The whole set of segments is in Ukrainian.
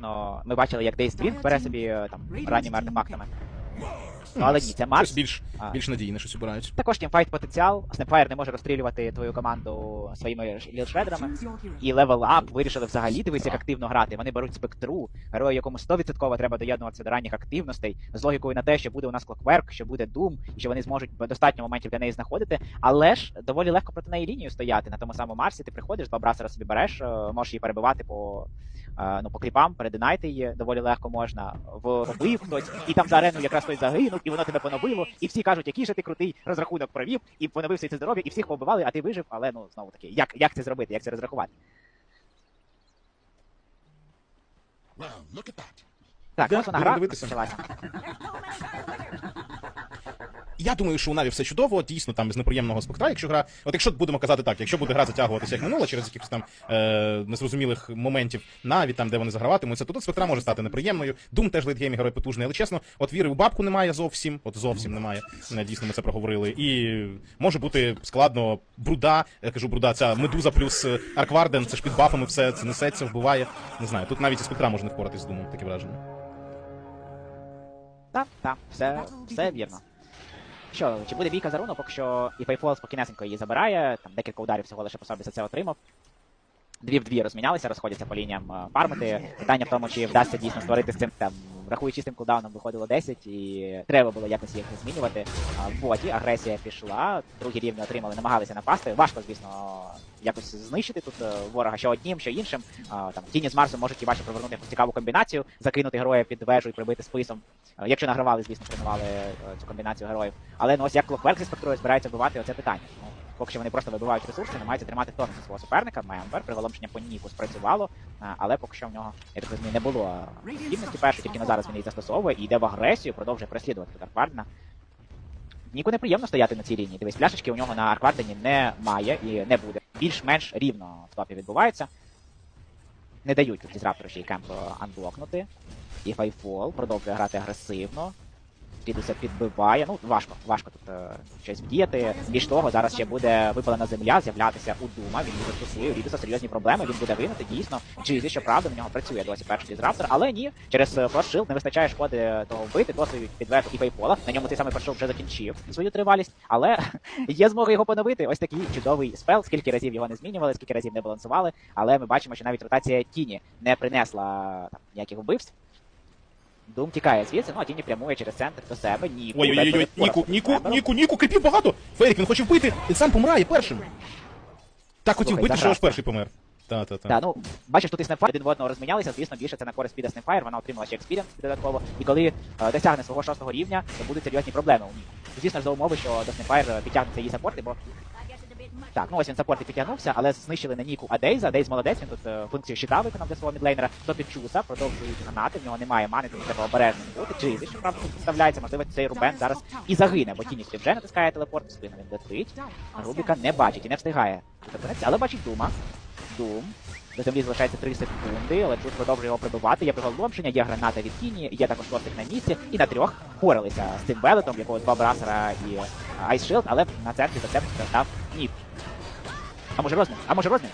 Ну, ми бачили, як Дейс Твінг бере собі е, там ранніми артефактами. Ну, але ні, це Марс. Щось більш, А. більш надійне щось обирають. Також тімфайт потенціал. Снепфайр не може розстрілювати твою команду своїми лілшредерами. І левел ап вирішили взагалі дивись, як активно грати. Вони беруть спектру, герою, якому 100% треба доєднуватися до ранніх активностей, з логікою на те, що буде у нас клокверк, що буде Doom, і що вони зможуть достатньо моментів для неї знаходити. Але ж доволі легко проти неї лінію стояти на тому самому Марсі. Ти приходиш, два брасера собі береш, е, можеш її перебивати по. Ну, по кріпам, перединайте її доволі легко можна. Вбив хтось, і там за арену якраз хтось загинув, і воно тебе поновило, і всі кажуть, який же ти крутий розрахунок провів, і поновив все це здоров'я, і всіх побивали, а ти вижив, але ну знову таки, як, як це зробити, як це розрахувати? Так, Да, ось вона гра почалася. Я думаю, що у Наві все чудово, дійсно там з неприємного спектра, якщо гра. От якщо будемо казати так, якщо буде гра затягуватися як минула через якихось там е, незрозумілих моментів Наві, там де вони заграватимуться, то тут спектра може стати неприємною. Дум теж лейтгеймі герой потужний, але чесно, от віри у бабку немає зовсім, от зовсім немає. Е, Дійсно, ми це проговорили. І може бути складно бруда, я кажу, бруда, ця медуза плюс Аркварден, це ж під бафами все це несеться, вбиває. Не знаю, тут навіть і спектра може не впоратись з думом, таке враження. Так, так, все, все вірно. Що, чи буде бійка за руну, поки що і Пайфол спокійнесенько її забирає, там декілька ударів всього лише по собі за це отримав. Дві в дві розмінялися, розходяться по лініям е, фармити. Питання в тому, чи вдасться дійсно створити з цим там, рахуючи з тим кулдауном, виходило 10, і треба було якось їх змінювати. В агресія пішла, другі рівні отримали, намагалися напасти. Важко, звісно, якось знищити тут е, ворога, що однім, що іншим. Там тіні з Марсом можуть хіба що провернути цікаву комбінацію, закинути героя під вежу і прибити списом. Е, Якщо награвали, звісно, тренували е, цю комбінацію героїв. Але ну ось як Клокверк зі спектрою збирається вбивати, оце питання. Поки що вони просто вибивають ресурси, намагаються тримати в тонусі свого суперника. Мембер, приголомшення по Ніку спрацювало, але поки що в нього, я так розумію, не було здібності першої, тільки на зараз він її застосовує і йде в агресію, продовжує переслідувати Арквардена. Ніку неприємно стояти на цій лінії. Дивись, пляшечки у нього на Арквардені немає і не буде. Більш-менш рівно в топі відбувається. Не дають дізраптори ще й кемп е, анблокнути. І Файфол продовжує грати агресивно. Рідуса підбиває. Ну, важко, важко тут е, щось вдіяти. Більш того, зараз ще буде випалена земля, з'являтися у Дума. Він її застосує. У Рідуса серйозні проблеми, він буде винути дійсно. Джизі, щоправда, на нього працює досі перший дізраптор, але ні, через флешшилд не вистачає шкоди того вбити, досить підверху і фейпола. На ньому цей самий флешшилд вже закінчив свою тривалість, але є змога його поновити. Ось такий чудовий спел. Скільки разів його не змінювали, скільки разів не балансували, але ми бачимо, що навіть ротація тіні не принесла там ніяких вбивств. Дум тікає звідси, ну а тіні прямує через центр до себе. Ніку. Ой-ой-ой, Ніку, Ніку. Ніку, Ніку, кріпів багато! Ферік, він хоче вбити, і сам помирає першим. Так хотів вбити, що аж перший помер. Та-та-та. Да, ну бачиш, тут і Снепфайр один в одного розмінялися. Звісно, більше це на користь піде Снепфайр, вона отримала ще експіріенс додатково. І коли е, досягне свого шостого рівня, то будуть серйозні проблеми у ній. Звісно ж, за умови, що до Снепфайр підтягнуться її саппорти, бо так, ну ось він саппорти підтягнувся, але знищили на Ніку Адейза. Адейз молодець, він тут е, функцію щита виконав для свого мідлейнера. До підчуса, продовжують гранати, в нього немає мани, тому треба обережним бути. Джизі, що правда тут підставляється, можливо, цей Рубен зараз і загине, бо Тіні вже натискає телепорт, спину він летить. Рубіка не бачить і не встигає але бачить Дума. Дум. До землі залишається 3 секунди, але Джуз продовжує його прибивати. Є приголомшення, є граната від Тіні, є також костик на місці. І на трьох впоралися з цим велетом, якого два брасера і Айсшилд, але на центрі за це став Нік. А може розмін? А може розмін?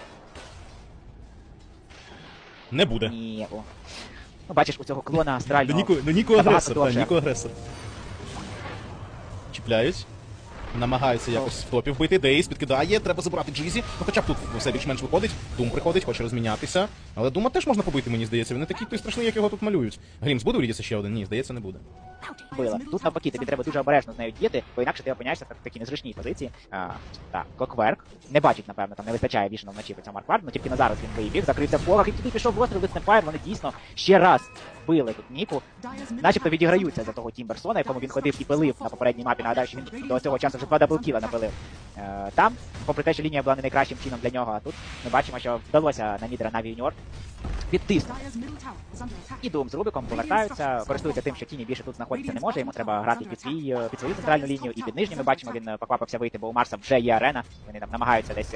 Не буде. Ні. О. Ну, бачиш, у цього клона Ну астрального. Ніку, ну Ніку агресор, так. Ніку агресор. Чіпляють. Намагаються якось в топі вбити. Дейс підкидає, треба забирати Джизі. Ну хоча б тут все більш-менш виходить. Дум приходить, хоче розмінятися. Але Дума теж можна побити, мені здається. Він не такий той страшний, як його тут малюють. Грімс буде урідіться ще один? Ні, здається, не буде. била. Тут навпаки, тобі треба дуже обережно з нею діяти, бо інакше ти опиняєшся в такій незручній позиції. А, так, Клокверк. Не бачить, напевно, там не вистачає вішено вночі по цьому Арквард, ну тільки на зараз він виїбіг, закрився в порох, і туди пішов розстріл від Снепфайр, вони дійсно ще раз били тут Ніку. Начебто відіграються за того Тімберсона, якому він ходив і пилив на попередній мапі. Нагадаю, що він до цього часу вже два даблкіла напилив. Е, там, попри те, що лінія була не найкращим чином для нього, а тут ми бачимо, що вдалося на Мідера на Юніор підтиснути. І Дум з Рубиком повертаються, користуються тим, що Тіні більше тут знаходитися не може. Йому треба грати під свій е, під свою центральну лінію і під нижню. Ми бачимо, він е, поквапився вийти, бо у Марса вже є арена. Вони там намагаються десь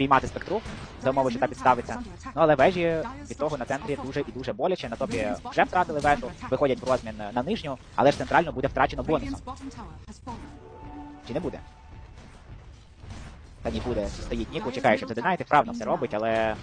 спіймати спектру за що та підставиться. Ну але вежі від того на центрі дуже і дуже боляче. На топі вже втратили вежу, виходять в розмін на нижню, але ж центрально буде втрачено бонусом. Чи не буде? Та ні буде. Стоїть Ніку, чекає, щоб задинайте, вправно все робить, але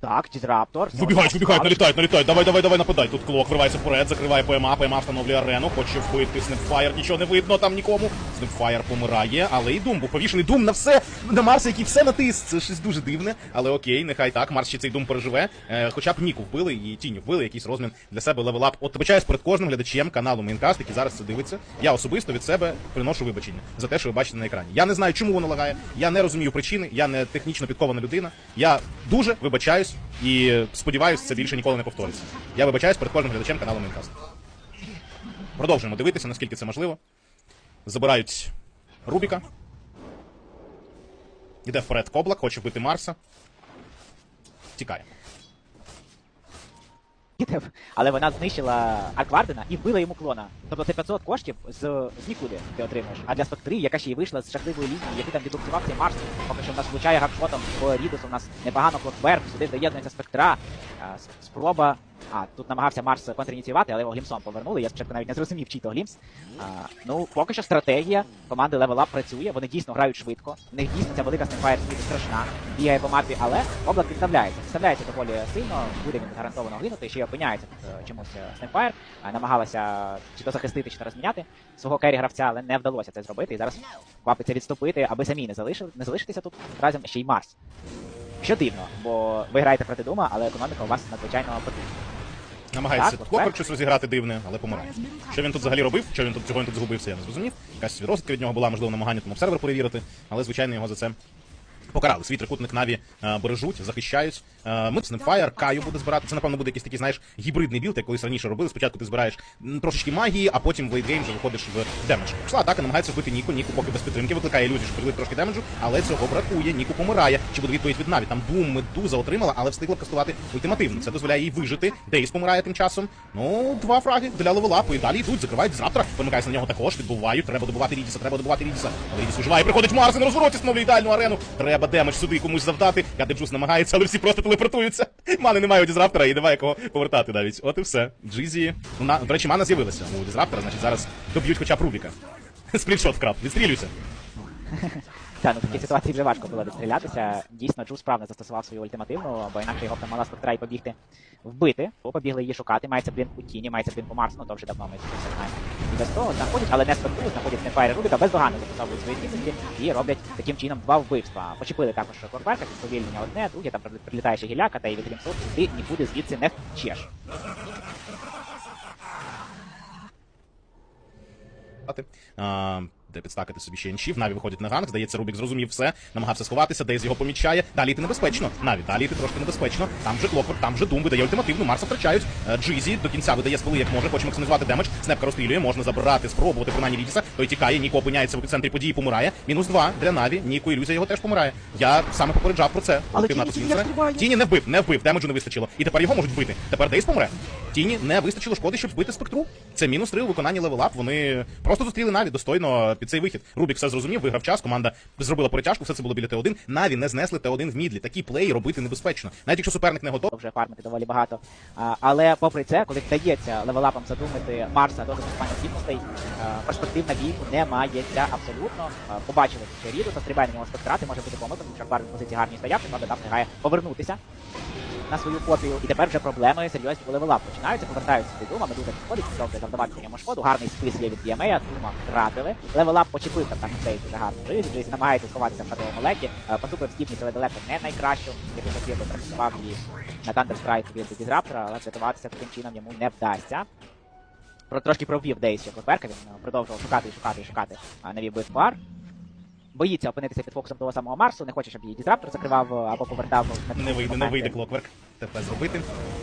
Так, Дізраптор. Вибігають, вибігають, налітають, налітають. Давай, давай, давай, нападай. Тут клок вривається вперед, закриває ПМА, ПМА встановлює арену, хоче вбити Снепфайр, нічого не видно там нікому. Снепфайр помирає, але і Дум був повішений. Дум на все, на Марса, який все натис. Це щось дуже дивне, але окей, нехай так. Марс ще цей Дум переживе. Е, хоча б Ніку вбили і Тіню вбили, якийсь розмін для себе левелап. От вибачаюсь перед кожним глядачем каналу Мейнкаст, який зараз це дивиться. Я особисто від себе приношу вибачення за те, що ви бачите на екрані. Я не знаю, чому воно лагає. Я не розумію причини, я не технічно підкована людина. Я дуже вибачаюсь і сподіваюся, це більше ніколи не повториться. Я вибачаюсь перед кожним глядачем каналу Мінкаст. Продовжуємо дивитися, наскільки це можливо. Забирають Рубіка. Іде вперед Коблак, хоче вбити Марса. Тікає. Але вона знищила Арквардена і вбила йому клона. Тобто це 500 коштів з, з нікуди ти отримаєш. А для спектри, яка ще й вийшла з жахливої лінії, який там відбуксував цей Марс, поки що в нас влучає гакшотом в Рідус, у нас непогано клокверк, сюди доєднується спектра. Спроба. А, тут намагався Марс контрініціювати, але його глімсом повернули. Я спочатку навіть не зрозумів, чий то глімс. А, ну, поки що стратегія команди Level Up працює, вони дійсно грають швидко. В них дійсно ця велика снайфайр світу страшна, бігає по мапі, але облак підставляється. Підставляється доволі сильно, буде він гарантовано гинути, ще й опиняється тут е, чомусь. А, намагалася чи то захистити, чи то розміняти свого кері гравця, але не вдалося це зробити. І зараз квапиться відступити, аби самі не залишили, не залишитися тут разом ще й Марс. Що дивно, бо ви граєте проти Дума, але економіка у вас надзвичайно потужна. Намагається Так, Копер щось розіграти дивне, але помирає. Що він тут взагалі робив? Що він тут цього він тут згубився, я не зрозумів. Якась розвідка від нього була, можливо, намагання тому сервер перевірити, але звичайно його за це. Покарали свій трикутник Наві е, бережуть, захищають. Е, ми Снепфайр, Каю буде збирати. Це напевно буде якийсь такий, знаєш, гібридний білд, як колись раніше робили. Спочатку ти збираєш трошечки магії, а потім в лейтгейм вже виходиш в демедж. Пішла атака, намагається вбити Ніку. Ніку поки без підтримки викликає ілюзію, що прилив трошки демеджу, але цього бракує. Ніку помирає. Чи буде відповідь від Наві? Там Бум медуза отримала, але встигла кастувати ультимативно. Це дозволяє їй вижити. Дейс помирає тим часом. Ну, два фраги для левелапу. І далі йдуть, закривають дизраптора. Помикається на нього також. Відбувають. Треба добувати Рідіса, треба добувати Рідіса. Але Рідіс виживає. Приходить Марс на розвороті встановлює ідеальну арену. Треба демедж сюди комусь завдати. Гадеджус намагається, але всі просто телепортуються. Мани немає у дізраптора і немає кого повертати навіть. От і все. Джизі. Ну, на... До речі, мана з'явилася у дізраптора, значить зараз доб'ють хоча б Рубіка. Спліншот вкрав. Відстрілюйся. Та, ну в такій ситуації вже важко було відстрілятися. Дійсно, Джу справно застосував свою ультимативну, бо інакше його б мала спектра і побігти вбити. Побігли її шукати. Мається блін у тіні, мається блін по Марсу, ну то вже давно ми це все знаємо. І без того знаходять, але не спекту, знаходять Снепайр Рубіка, бездоганно застосовують свої цінності і роблять таким чином два вбивства. Почепили також Клокверка, сповільнення одне, друге, там прилітає ще гіляка, та й від Рімсу ти нікуди звідси не втечеш. Ати. А, де підстакати собі ще іншів. Наві виходить на ганг. Здається, Рубік зрозумів все, намагався сховатися, Дейз його помічає. Далі йти небезпечно. Наві, далі йти трошки небезпечно. Там же Клоквер, там же Дум видає ультимативну. Марса втрачають. Е, Джизі до кінця видає спили, як може. Хоче максимізувати демедж. Снепка розстрілює, можна забрати, спробувати принаймні Рідіса. Той тікає, Ніко опиняється в епіцентрі події, помирає. Мінус два для Наві. Ніко ілюзія його теж помирає. Я саме попереджав про це. Але Тіні. Тіні не вбив, не вбив, демеджу не вистачило. І тепер його можуть вбити. Тепер Дейс помре. Тіні не вистачило шкоди, щоб вбити спектру. Це мінус три у виконанні левелап. Вони просто зустріли Наві достойно під цей вихід. Рубік все зрозумів, виграв час. Команда зробила перетяжку, все це було біля Т1. Наві не знесли Т1 в мідлі. Такі плеї робити небезпечно. Навіть якщо суперник не готовий. вже фармити доволі багато. А, але попри це, коли вдається левелапом задумати Марса до застосування здібностей, перспектив на бійку не мається абсолютно. А, побачили, що Ріду стрибає на нього спектра, це може бути помилка, тому що в позиції гарній стояв, правда там встигає повернутися на свою копію. І тепер вже проблеми серйозні у левелап починаються, повертаються до Дума, Медуза підходить, продовжує завдавати ньому шкоду. Гарний спис є від Діамея, Дума втратили. Левелап почепив там так цей дуже гарно Джизі, Джизі намагається сховатися в хатовому лекі, Е, поступив здібність, але далеко не найкращу, яку хотів би працював її на Counter-Strike від Дізраптора, але врятуватися таким чином йому не вдасться. Трошки провів Дейс ще Клоперка, він е, продовжував шукати і шукати і шукати нові битвар. Боїться опинитися під фокусом того самого Марсу, не хоче, щоб її Дізраптор закривав е, або повертав на Не вийде, не вийде клокверк. Тепер зробити.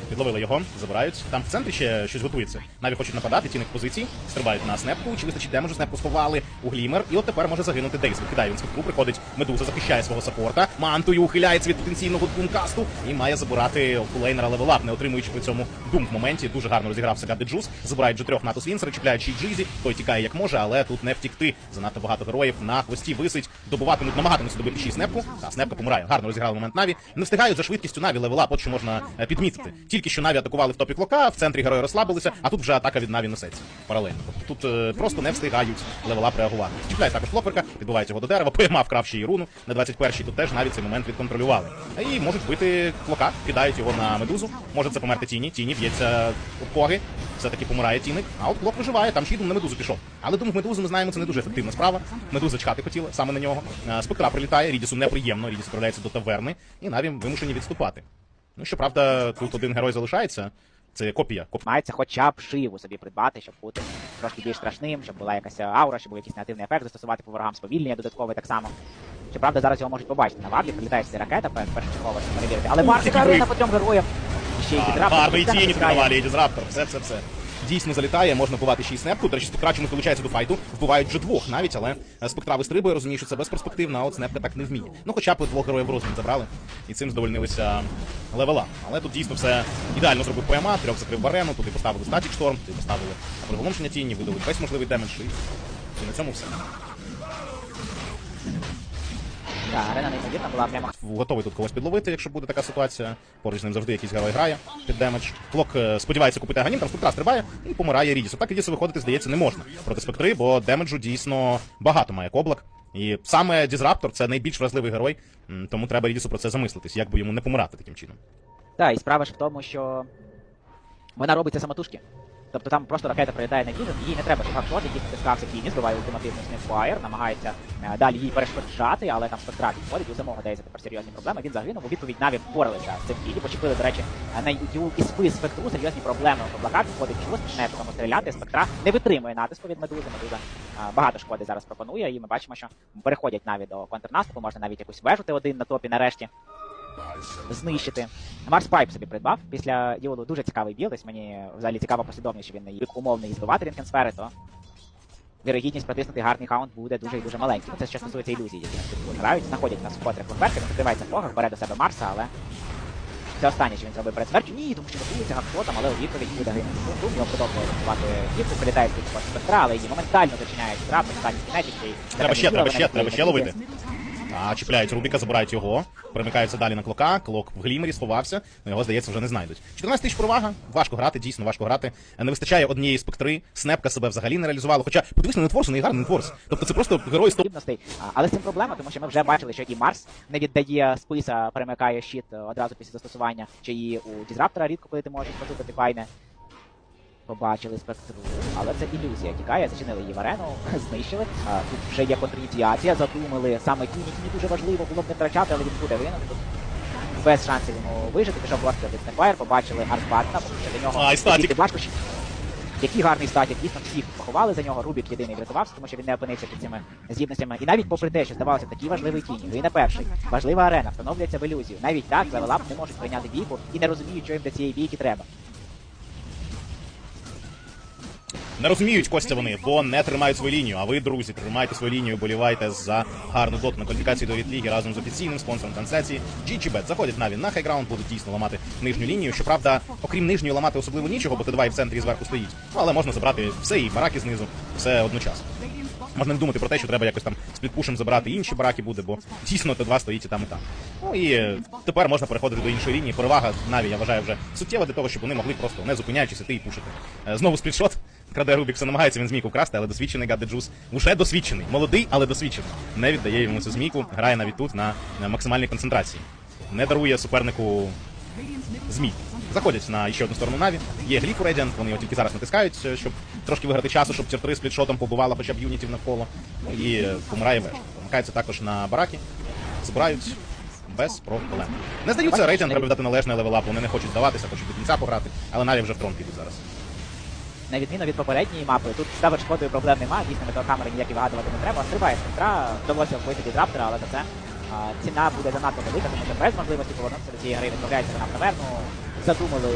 Підловили його, забирають. Там в центрі ще щось готується. Наві хочуть нападати, тіник позицій, стрибають на снепку. Чи вистачить демеджу, снепку сховали у глімер. І от тепер може загинути Дейс. Викидає він спектру, приходить медуза, захищає свого саппорта. Мантою ухиляється від потенційного думкасту і має забирати фулейнера левелап, не отримуючи при цьому дум в моменті. Дуже гарно розігрався Гадди Джус. Забирають G3 Натус Вінсера, чіпляючи Джизі. Той тікає як може, але тут не втікти. Занадто багато героїв на хвості висить. Добуватимуть, намагатимуться добити ще снепку. Та снепка помирає. Гарно розіграли момент Наві. Не встигають за швидкістю Наві левелап, от що можна е, підмітити. Ті тільки що Наві атакували в топі клока, в центрі герої розслабилися, а тут вже атака від Наві несеться паралельно. Тобто тут е, просто не встигають левелап реагувати. Чіпляє також флоперка, підбивається його до дерева, поймав крав ще руну на 21-й. Тут теж навіть цей момент відконтролювали. І можуть бити клока, кидають його на медузу. Може це померти тіні. Тіні б'ється коги. Все-таки помирає тіник. А от клок виживає, там дум на медузу пішов. Але думаю, медузу ми знаємо, це не дуже ефективна справа. Медуза чекати хотіла саме на нього. Е, Спектра прилітає, Рідісу неприємно, Рідіс відправляється до таверни, і Наві вимушені відступати. Ну, щоправда, тут один герой залишається. Це копія. Коп... Мається хоча б шиву собі придбати, щоб бути трошки більш страшним, щоб була якась аура, щоб був якийсь негативний ефект застосувати по ворогам, сповільнення додаткове так само. Щоправда, зараз його можуть побачити на ваблі, прилітає сюди ракета, пер- першочергово, щоб перевірити. Але Марк Карина по трьом героям. Ще й підраптор. Гарний тіні натискає. навалює дізраптор. Все, все, все. Дійсно залітає, можна вбивати ще й снепку. До речі, спектра не долучається до файту. Вбивають вже двох навіть, але е, спектра вистрибує, розумію, що це безперспективно, а от снепка так не вміє. Ну, хоча б двох героїв розмін забрали, і цим задовольнилися левела. Але тут дійсно все ідеально зробив ПМА, трьох закрив барену, туди поставили статік шторм, туди поставили приголомшення тіні, видали весь можливий демедж і на цьому все. Так, арена неймовірна була прямо готовий тут когось підловити, якщо буде така ситуація. Поруч з ним завжди якийсь герой грає під демедж. Клок е, сподівається купити аганім, там спектра стрибає і помирає Рідіс. Так Рідісу виходити, здається, не можна проти спектри, бо демеджу дійсно багато має коблак. І саме Дізраптор це найбільш вразливий герой, тому треба Рідісу про це замислитись, як би йому не помирати таким чином. Так, і справа ж в тому, що вона робиться самотужки. Тобто там просто ракета прилітає на Кінес, їй не треба шахшот, який натискався Кіні, збиває ультимативний Снепфайр, намагається е, далі її перешкоджати, але там спектра підходить, у самого дається тепер серйозні проблеми. Він загинув, у відповідь Наві впоралися з цим Кіні, почепили, до речі, е, на ю і спис спектру серйозні проблеми. Облака підходить чогось, починає по тому стріляти, спектра не витримує натиску від медузи. Медуза е, багато шкоди зараз пропонує, і ми бачимо, що переходять Наві до контрнаступу, можна навіть якусь вежу Т1 на топі нарешті знищити. Марс Пайп собі придбав. Після Юлу дуже цікавий білд. Ось мені взагалі цікава послідовність, що він не умовний здобувати рінкенсфери, то вірогідність протиснути гарний хаунт буде дуже і дуже маленький. Це що стосується ілюзій, які нас грають. Знаходять нас вкотре флоперки, закривається фогах, бере до себе Марса, але це останнє, що він зробив перед смертю. Ні, тому що готується гакфотом, але у відповідь буде гинути. Дум його подобає рятувати гірку, прилітає з спектра, але її моментально зачиняють трап, останні кінетики. Треба ще, треба ще, треба ще ловити. А, чіпляють Рубіка, забирають його, перемикаються далі на клока. Клок в глімері сховався, але його, здається, вже не знайдуть. 14 тисяч провага, важко грати, дійсно важко грати. Не вистачає однієї спектри, снепка себе взагалі не реалізувала. Хоча подивись на нетворс, у неї гарний нетворс. Тобто це просто герой з топ. здібностей. А, Але з цим проблема, тому що ми вже бачили, що і Марс не віддає списа, перемикає щит е, одразу після застосування, чи і у Дізраптора рідко, коли ти можеш позупити файне. Побачили спектру, але це ілюзія. Тікає, зачинили її в арену, знищили. А, тут вже є контрініціація, задумали саме Кіні. Кіні дуже важливо було б не втрачати, але він буде гинути. Тут без шансів йому вижити. Пішов просто від Снепфайр, побачили Арсбатна, тому що до нього важко. Який гарний статік, дійсно всіх поховали за нього. Рубік єдиний врятувався, тому що він не опинився під цими здібностями. І навіть попри те, що здавалося такий важливий тінь, він не перший. Важлива арена, встановлюється в ілюзію. Навіть так левелап не можуть прийняти бійку і не розуміють, що їм для цієї бійки треба. Не розуміють Костя вони, бо не тримають свою лінію. А ви, друзі, тримайте свою лінію, болівайте за гарну доту на кваліфікації до Вітліги разом з офіційним спонсором трансляції GGBet. Заходять навіть на хайграунд, будуть дійсно ламати нижню лінію. Щоправда, окрім нижньої ламати особливо нічого, бо Т2 і в центрі зверху стоїть. Ну, але можна забрати все і бараки знизу, все одночасно. Можна не думати про те, що треба якось там сплітпушем забирати інші бараки буде, бо дійсно Т2 стоїть і там, і там. Ну і е, тепер можна переходити до іншої лінії. Перевага Наві, я вважаю, вже суттєва для того, щоб вони могли просто не зупиняючись іти і пушити. Е, Знову сплітшот. Краде Рубік, все намагається він змійку красти, але досвідчений Гадде Джус уже досвідчений. Молодий, але досвідчений. Не віддає йому цю змійку, грає навіть тут на, максимальній концентрації. Не дарує супернику змій. Заходять на ще одну сторону Наві. Є гліф у Radiant, вони його тільки зараз натискають, е, щоб трошки виграти часу, щоб тір 3 з плітшотом побувала хоча б юнітів навколо. Ну, І е, помирає веж. Помикаються також на бараки, збирають без проблем. Не здаються, Radiant треба дати належний левелап, вони не хочуть здаватися, хочуть до кінця пограти, але Наві вже в трон підуть зараз. На відміну від попередньої мапи, тут з шкодою проблем немає, дійсно метеокамери ніякі вигадувати не треба. Стрибає спектра, вдалося вбити дізраптора, але за це а, ціна буде занадто велика, тому що без можливості повернутися до цієї гри відправляється на таверну. Задумали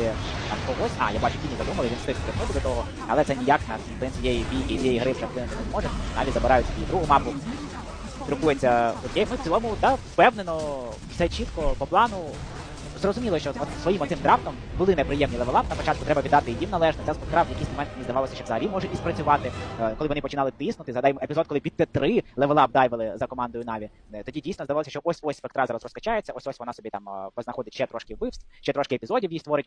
там когось. А, я бачу, кіні задумали, він встиг встигнути до того, але це ніяк на сенс цієї бійки, цієї гри вже вплинути не зможе. Навіть забирають собі другу мапу. Друкується окей. Ну, в цілому, да, впевнено, все чітко по плану. Зрозуміло, що от своїм оцим драфтом були неприємні левелап. На початку треба віддати їм належне. Це спектра в якийсь момент мені здавалося, що взагалі може і спрацювати. Е, Коли вони починали тиснути, згадаємо епізод, коли під Т3 левелап дайвили за командою Наві. Е, Тоді дійсно здавалося, що ось ось спектра зараз розкачається, ось ось вона собі там е, познаходить ще трошки вбивств, ще трошки епізодів їй створить